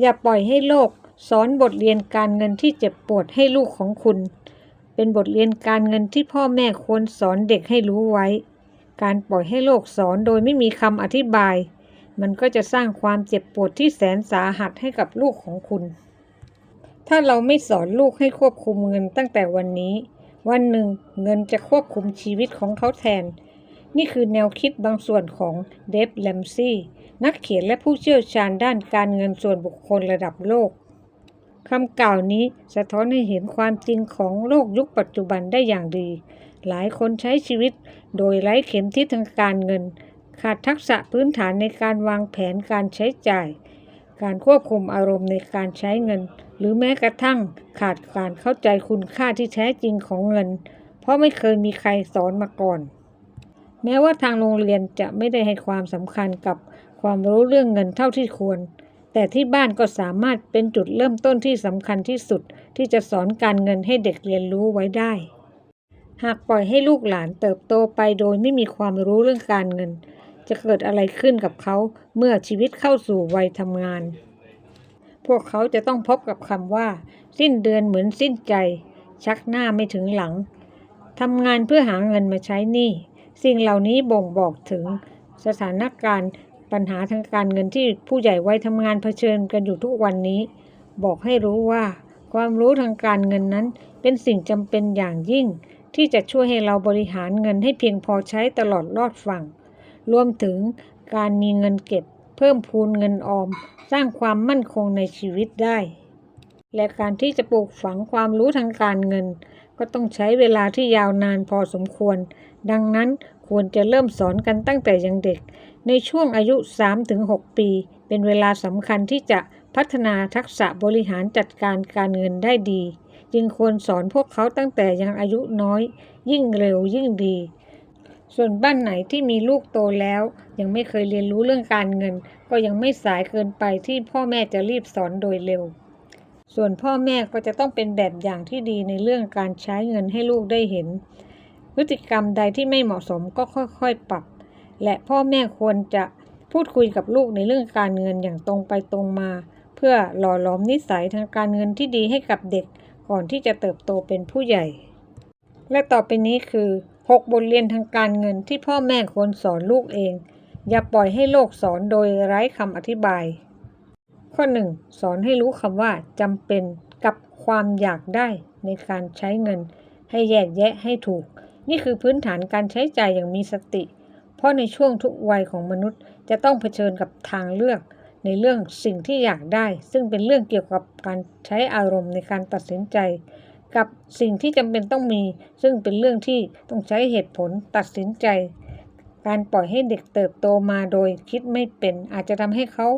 อย่าปล่อยให้โลก สอนบทเรียนการเงินที่เจ็บปวดให้ลูกของคุณ เป็นบทเรียนการเงินที่พ่อแม่ควรสอนเด็กให้รู้ไว้ การปล่อยให้โลกสอนโดยไม่มีคำอธิบาย มันก็จะสร้างความเจ็บปวดที่แสนสาหัสให้กับลูกของคุณ ถ้าเราไม่สอนลูกให้ควบคุมเงินตั้งแต่วันนี้ วันหนึ่งเงินจะควบคุมชีวิตของเขาแทน นี่คือแนวคิดบางส่วนของเดฟแลมซี่นักเขียนและผู้เชี่ยวชาญด้านการเงินส่วนบุคคลระดับโลกคำกล่าวนี้สะท้อนให้เห็นความจริงของโลกยุคปัจจุบันได้อย่างดี หลายคนใช้ชีวิตโดยไร้เข็มทิศทางการเงิน ขาดทักษะพื้นฐานในการวางแผนการใช้จ่าย การควบคุมอารมณ์ในการใช้เงิน หรือแม้กระทั่งขาดการเข้าใจคุณค่าที่แท้จริงของเงิน เพราะไม่เคยมีใครสอนมาก่อน แม้ว่าทางโรงเรียนจะไม่ได้ให้ความสำคัญกับความรู้เรื่องเงินเท่าที่ควร แต่ที่บ้านก็สามารถเป็นจุดเริ่มต้นที่สำคัญที่สุด ที่จะสอนการเงินให้เด็กเรียนรู้ไว้ได้ หากปล่อยให้ลูกหลานเติบโตไปโดยไม่มีความรู้เรื่องการเงิน จะเกิดอะไรขึ้นกับเขาเมื่อชีวิตเข้าสู่วัยทำงาน พวกเขาจะต้องพบกับคำว่า สิ้นเดือนเหมือนสิ้นใจ ชักหน้าไม่ถึงหลังทำงานเพื่อหาเงินมาใช้หนี้ สิ่งเหล่านี้บ่งบอกถึงสถานการณ์ปัญหาทางการเงินที่ผู้ใหญ่วัยทำงานเผชิญกันอยู่ทุกวันนี้ บอกให้รู้ว่า ความรู้ทางการเงินนั้น เป็นสิ่งจำเป็นอย่างยิ่ง ที่จะช่วยให้เราบริหารเงินให้เพียงพอใช้ตลอดรอดฝั่ง รวมถึงการมีเงินเก็บ เพิ่มพูนเงินออม สร้างความมั่นคงในชีวิตได้ และการที่จะปลูกฝังความรู้ทางการเงิน ก็ต้องใช้เวลาที่ยาวนานพอสมควร ดังนั้นควรจะเริ่มสอนกันตั้งแต่ยังเด็ก ในช่วงอายุ 3-6 ปี เป็นเวลาสำคัญที่จะพัฒนาทักษะบริหารจัดการการเงินได้ดี จึงควรสอนพวกเขาตั้งแต่ยังอายุน้อย ยิ่งเร็วยิ่งดี ส่วนบ้านไหนที่มีลูกโตแล้ว ยังไม่เคยเรียนรู้เรื่องการเงิน ก็ยังไม่สายเกินไปที่พ่อแม่จะรีบสอนโดยเร็ว ส่วนพ่อแม่ก็จะต้องเป็นแบบอย่างที่ดีในเรื่องการใช้เงินให้ลูกได้เห็น พฤติกรรมใดที่ไม่เหมาะสมก็ค่อยๆปรับ และพ่อแม่ควรจะพูดคุยกับลูกในเรื่องการเงินอย่างตรงไปตรงมา เพื่อหล่อหลอมนิสัยทางการเงินที่ดีให้กับเด็กก่อนที่จะเติบโตเป็นผู้ใหญ่ และต่อไปนี้คือ 6 บทเรียนทางการเงินที่พ่อแม่ควรสอนลูกเอง อย่าปล่อยให้โลกสอนโดยไร้คำอธิบาย ข้อ 1 สอนให้รู้คำว่าจำเป็นกับความอยากได้ในการใช้เงิน ให้แยกแยะให้ถูก นี่คือพื้นฐานการใช้จ่ายอย่างมีสติ เพราะในช่วงทุกวัยของมนุษย์ จะต้องเผชิญกับทางเลือก ในเรื่องสิ่งที่อยากได้ ซึ่งเป็นเรื่องเกี่ยวกับการใช้อารมณ์ในการตัดสินใจ กับสิ่งที่จำเป็นต้องมี ซึ่งเป็นเรื่องที่ต้องใช้เหตุผลตัดสินใจ การปล่อยให้เด็กเติบโตมาโดยคิดไม่เป็น อาจจะทำให้เขา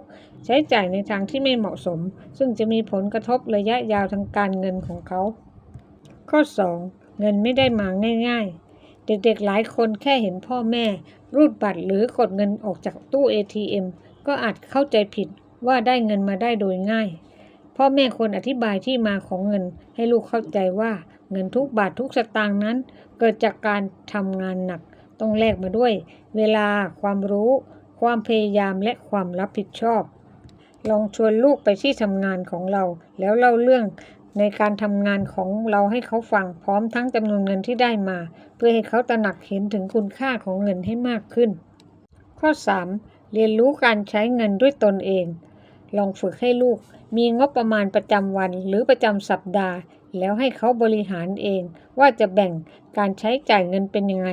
ใช้จ่ายในทางที่ไม่เหมาะสม ซึ่งจะมีผลกระทบระยะยาวทางการเงินของเขา ข้อ 2 เงินไม่ได้มาง่ายๆ เด็กๆหลายคนแค่เห็นพ่อแม่ รูดบัตรหรือกดเงินออกจากตู้ ATM ก็อาจเข้าใจผิดว่าได้เงินมาได้โดยง่าย พ่อแม่ควรอธิบายที่มาของเงิน ให้ลูกเข้าใจว่าเงินทุกบาททุกสตางค์นั้น เกิดจากการทำงานหนัก ต้องแลกมาด้วย เวลาความรู้ ความพยายามและความรับผิดชอบ ลองชวนลูกไปที่ทำงานของเรา แล้วเล่าเรื่องในการทำงานของเราให้เขาฟัง พร้อมทั้งจำนวนเงินที่ได้มา เพื่อให้เขาตระหนักเห็นถึงคุณค่าของเงินให้มากขึ้น ข้อ 3. เรียนรู้การใช้เงินด้วยตนเอง ลองฝึกให้ลูก มีงบประมาณประจำวันหรือประจำสัปดาห์ แล้วให้เขาบริหารเอง ว่าจะแบ่งการใช้จ่ายเงินเป็นยังไง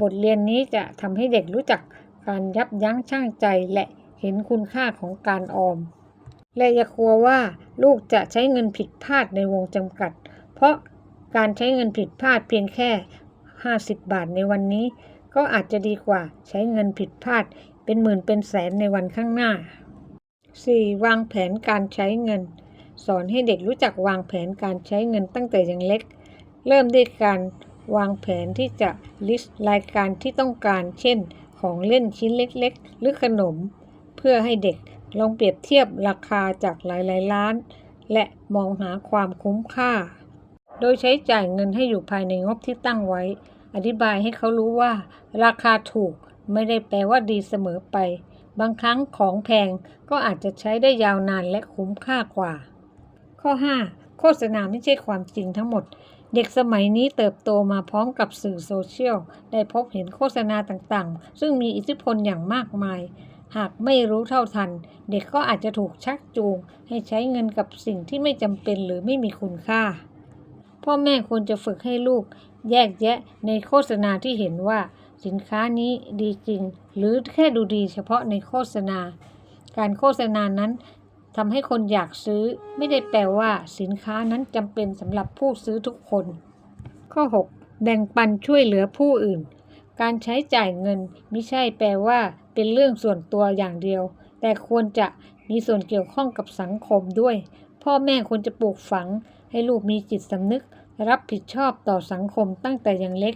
บทเรียนนี้จะทำให้เด็กรู้จักการยับยั้งชั่งใจและเห็นคุณค่าของการออม และอย่ากลัวว่าลูกจะใช้เงินผิดพลาดในวงจำกัด เพราะการใช้เงินผิดพลาดเพียงแค่ 50 บาทในวันนี้ ก็อาจจะดีกว่าใช้เงินผิดพลาดเป็นหมื่นเป็นแสนในวันข้างหน้า 4. วางแผนการใช้เงิน สอนให้เด็กรู้จักวางแผนการใช้เงินตั้งแต่ยังเล็ก เริ่มด้วยการ วางแผนที่จะลิสต์รายการที่ต้องการ เช่น ของเล่นชิ้นเล็กๆ หรือขนม เพื่อให้เด็กลองเปรียบเทียบราคาจากหลายๆร้าน และมองหาความคุ้มค่า โดยใช้จ่ายเงินให้อยู่ภายในงบที่ตั้งไว้ อธิบายให้เขารู้ว่า ราคาถูกไม่ได้แปลว่าดีเสมอไป บางครั้งของแพงก็อาจจะใช้ได้ยาวนานและคุ้มค่ากว่า ข้อ 5 โฆษณาไม่ใช่ความจริงทั้งหมด เด็กสมัยนี้เติบโตมาพร้อมกับสื่อโซเชียล ได้พบเห็นโฆษณาต่างๆ ซึ่งมีอิทธิพลอย่างมากมาย หากไม่รู้เท่าทัน เด็กก็อาจจะถูกชักจูง ให้ใช้เงินกับสิ่งที่ไม่จำเป็นหรือไม่มีคุณค่า พ่อแม่ควรจะฝึกให้ลูก แยกแยะในโฆษณาที่เห็นว่า สินค้านี้ดีจริง หรือแค่ดูดีเฉพาะในโฆษณา การโฆษณานั้น ทำให้คนอยากซื้อไม่ได้แปลว่าสินค้านั้นจำเป็นสำหรับผู้ซื้อทุกคน ข้อ 6 แบ่งปันช่วยเหลือผู้อื่น การใช้จ่ายเงินไม่ใช่แปลว่า เป็นเรื่องส่วนตัวอย่างเดียว แต่ควรจะมีส่วนเกี่ยวข้องกับสังคมด้วย พ่อแม่ควรจะปลูกฝัง ให้ลูกมีจิตสำนึก รับผิดชอบต่อสังคมตั้งแต่ยังเล็ก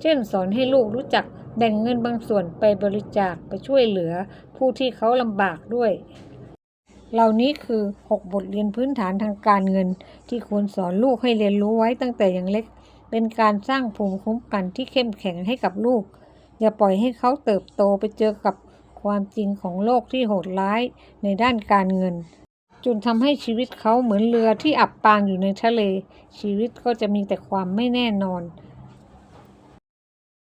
เช่นสอนให้ลูกรู้จักแบ่งเงินบางส่วนไปบริจาคไปช่วยเหลือ ผู้ที่เขาลำบากด้วย เหล่านี้คือ 6 บทเรียนพื้นฐานทางการเงิน ที่ควรสอนลูกให้เรียนรู้ไว้ตั้งแต่ยังเล็ก เป็นการสร้างภูมิคุ้มกันที่เข้มแข็งให้กับลูก อย่าปล่อยให้เขาเติบโตไปเจอกับความจริงของโลกที่โหดร้ายในด้านการเงิน จนทำให้ชีวิตเขาเหมือนเรือที่อับปางอยู่ในทะเล ชีวิตก็จะมีแต่ความไม่แน่นอน